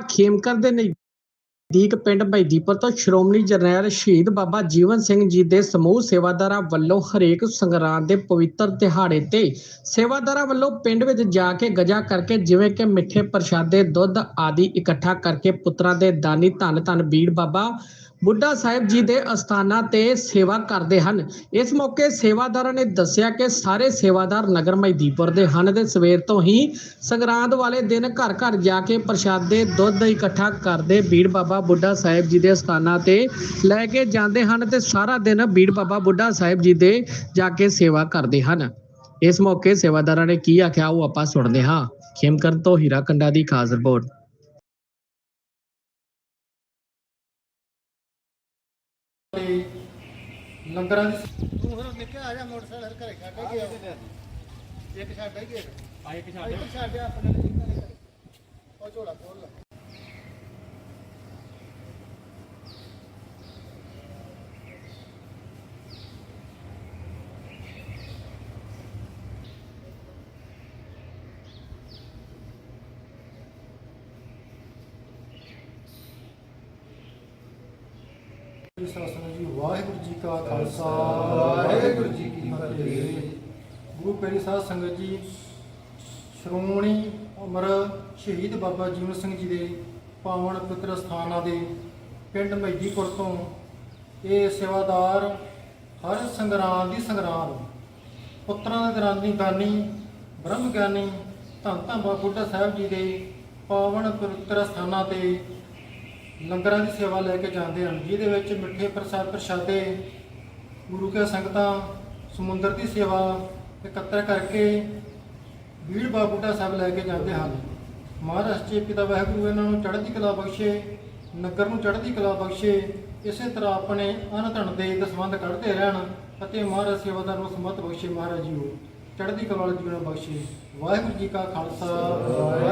ਖੇਮਕਰ ਦੇ ਨਜ਼ਦੀਕ ਪਿੰਡ ਮਹਿਦੀਪੁਰ ਤੋਂ ਸ਼੍ਰੋਮਣੀ ਜਰਨੈਲ ਸ਼ਹੀਦ ਬਾਬਾ ਜੀਵਨ ਸਿੰਘ ਜੀ ਦੇ ਸਮੂਹ ਸੇਵਾਦਾਰਾਂ ਵੱਲੋਂ ਹਰੇਕ ਸੰਗਰਾਂਦ ਦੇ ਪਵਿੱਤਰ ਦਿਹਾੜੇ ਤੇ ਸੇਵਾਦਾਰਾਂ ਵੱਲੋਂ ਪਿੰਡ ਵਿੱਚ ਜਾ ਕੇ ਗਜਾ ਕਰਕੇ ਜਿਵੇਂ ਕਿ ਮਿੱਠੇ ਪ੍ਰਸ਼ਾਦੇ, ਦੁੱਧ ਆਦਿ ਇਕੱਠਾ ਕਰਕੇ ਪੁੱਤਰਾਂ ਦੇ ਦਾਨੀ ਧੰਨ ਧੰਨ ਬੀੜ ਬਾਬਾ ਬੁੱਢਾ ਸਾਹਿਬ ਜੀ ਦੇ ਅਸਥਾਨਾਂ ਤੇ ਸੇਵਾ ਕਰਦੇ ਹਨ। ਇਸ ਮੌਕੇ ਸੇਵਾਦਾਰਾਂ ਨੇ ਦੱਸਿਆ ਕਿ ਸਾਰੇ ਸੇਵਾਦਾਰ ਨਗਰ ਮਹਿਦੀਪੁਰ ਦੇ ਹਨ ਤੇ ਸਵੇਰ ਤੋਂ ਹੀ ਸੰਗਰਾਂਦ ਵਾਲੇ ਦਿਨ ਘਰ ਘਰ ਜਾ ਕੇ ਪ੍ਰਸ਼ਾਦੇ ਦੁੱਧ ਇਕੱਠਾ ਕਰਦੇ ਬੀੜ ਬਾਬਾ ਬੁੱਢਾ ਸਾਹਿਬ ਜੀ ਦੇ ਅਸਥਾਨਾਂ ਤੇ ਲੈ ਕੇ ਜਾਂਦੇ ਹਨ ਤੇ ਸਾਰਾ ਦਿਨ ਬੀੜ ਬਾਬਾ ਬੁੱਢਾ ਸਾਹਿਬ ਜੀ ਦੇ ਜਾ ਕੇ ਸੇਵਾ ਕਰਦੇ ਹਨ। ਇਸ ਮੌਕੇ ਸੇਵਾਦਾਰਾਂ ਨੇ ਕੀ ਆਖਿਆ ਉਹ ਆਪਾਂ ਸੁਣਦੇ ਹਾਂ। ਖੇਮਕਰਨ ਤੋਂ ਹੀਰਾ ਕੰਡਾ ਦੀ ਖਾਸ ਰਿਪੋਰਟ। ਲੰਗਰਾਂ ਦੀ ਤੂੰ ਫਿਰ ਨਿੱਕਿਆ ਆ ਜਾ ਮੋਟਰਸਾਈਕਲ ਘਰੇ ਛੱਡ ਕੇ ਗਿਆ। ਇੱਕ ਛੱਡ ਹੀ ਗਿਆ। ਆ ਇੱਕ ਛੱਡ। ਇੱਕ ਛੱਡ ਆਪਣੇ ਲਈ ਘਰੇ। ਉਹ ਝੋਲਾ ਖੋਲ ਲੈ। ਸ਼ਾਸਨ ਵਾਹਿਗੁਰੂ ਜੀ ਕਾ ਖਾਲਸਾ ਵਾਹਿਗੁਰੂ ਜੀ ਕੀ ਫਤਿਹ। ਗੁਰੂ ਪਿਆਰੀ ਸਾਧ ਸੰਗਤ ਜੀ ਸ਼੍ਰੋਮਣੀ ਅਮਰ ਸ਼ਹੀਦ ਬਾਬਾ ਜੀਵਨ ਸਿੰਘ ਜੀ ਦੇ ਪਾਵਨ ਪਵਿੱਤਰ ਸਥਾਨਾਂ ਦੇ ਪਿੰਡ ਮਹਿਦੀਪੁਰ ਤੋਂ ਇਹ ਸੇਵਾਦਾਰ ਹਰ ਸੰਗਰਾਮ ਦੀ ਸੰਗਰਾਮ ਪੁੱਤਰਾਂ ਦੇ ਦਰਾਨੀ ਦਾਨੀ ਬ੍ਰਹਮ ਗਿਆਨੀ ਧੰਨ ਧੰਨ ਬਾਬਾ ਬੁੱਢਾ ਸਾਹਿਬ ਜੀ ਦੇ ਪਾਵਨ ਪਵਿੱਤਰ ਸਥਾਨਾਂ ਤੇ ਲੰਗਰਾਂ ਦੀ ਸੇਵਾ ਲੈ ਕੇ ਜਾਂਦੇ ਹਨ, ਜਿਹਦੇ ਵਿੱਚ ਮਿੱਠੇ ਪ੍ਰਸਾਦ ਪ੍ਰਸ਼ਾਦੇ, ਗੁਰੂ ਕੇ ਸੰਗਤਾਂ, ਸਮੁੰਦਰ ਦੀ ਸੇਵਾ ਇਕੱਤਰ ਕਰਕੇ ਵੀਰ ਬਾਬੂਟਾ ਸਾਹਿਬ ਲੈ ਕੇ ਜਾਂਦੇ ਹਨ। ਮਹਾਰਾਸ਼ਟਰ ਪਿਤਾ ਵਾਹਿਗੁਰੂ ਇਹਨਾਂ ਨੂੰ ਚੜ੍ਹਦੀ ਕਲਾ ਬਖਸ਼ੇ, ਨਗਰ ਨੂੰ ਚੜ੍ਹਦੀ ਕਲਾ ਬਖਸ਼ੇ, ਇਸੇ ਤਰ੍ਹਾਂ ਆਪਣੇ ਅਨ ਧਨ ਦੇ ਦਸਵੰਦ ਕੱਢਦੇ ਰਹਿਣ ਅਤੇ ਮਹਾਰਾਜ ਸੇਵਾਦਾਰ ਨੂੰ ਸਮਤ ਬਖਸ਼ੇ ਮਹਾਰਾਜ ਜੀ ਨੂੰ ਚੜ੍ਹਦੀ ਕਲਾ ਵਾਲੇ ਜੀਵਨ ਬਖਸ਼ੇ। ਵਾਹਿਗੁਰੂ ਜੀ ਕਾ ਖਾਲਸਾ, ਵਾਹਿਗੁਰੂ